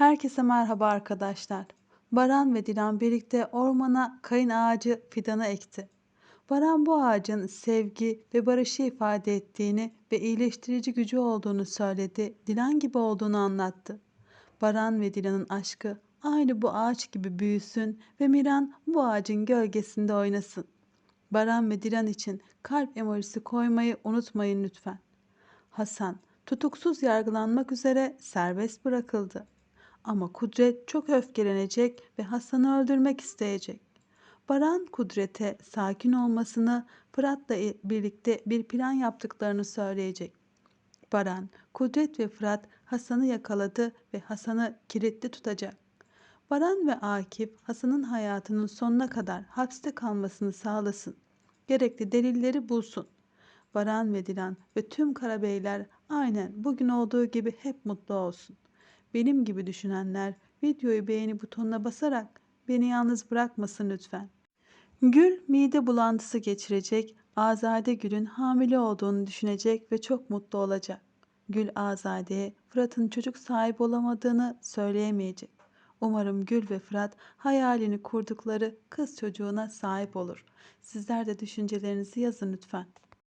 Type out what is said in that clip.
Herkese merhaba arkadaşlar. Baran ve Dilan birlikte ormana kayın ağacı fidanı ekti. Baran bu ağacın sevgi ve barışı ifade ettiğini ve iyileştirici gücü olduğunu söyledi. Dilan gibi olduğunu anlattı. Baran ve Dilan'ın aşkı aynı bu ağaç gibi büyüsün ve Miran bu ağacın gölgesinde oynasın. Baran ve Dilan için kalp emojisi koymayı unutmayın lütfen. Hasan tutuksuz yargılanmak üzere serbest bırakıldı. Ama Kudret çok öfkelenecek ve Hasan'ı öldürmek isteyecek. Baran Kudret'e sakin olmasını, Fırat'la birlikte bir plan yaptıklarını söyleyecek. Baran, Kudret ve Fırat Hasan'ı yakaladı ve Hasan'ı kilitli tutacak. Baran ve Akif Hasan'ın hayatının sonuna kadar hapiste kalmasını sağlasın. Gerekli delilleri bulsun. Baran ve Dilan ve tüm karabeyler aynen bugün olduğu gibi hep mutlu olsun. Benim gibi düşünenler videoyu beğeni butonuna basarak beni yalnız bırakmasın lütfen. Gül mide bulantısı geçirecek, Azade Gül'ün hamile olduğunu düşünecek ve çok mutlu olacak. Gül Azade'ye Fırat'ın çocuk sahibi olamadığını söyleyemeyecek. Umarım Gül ve Fırat hayalini kurdukları kız çocuğuna sahip olur. Sizler de düşüncelerinizi yazın lütfen.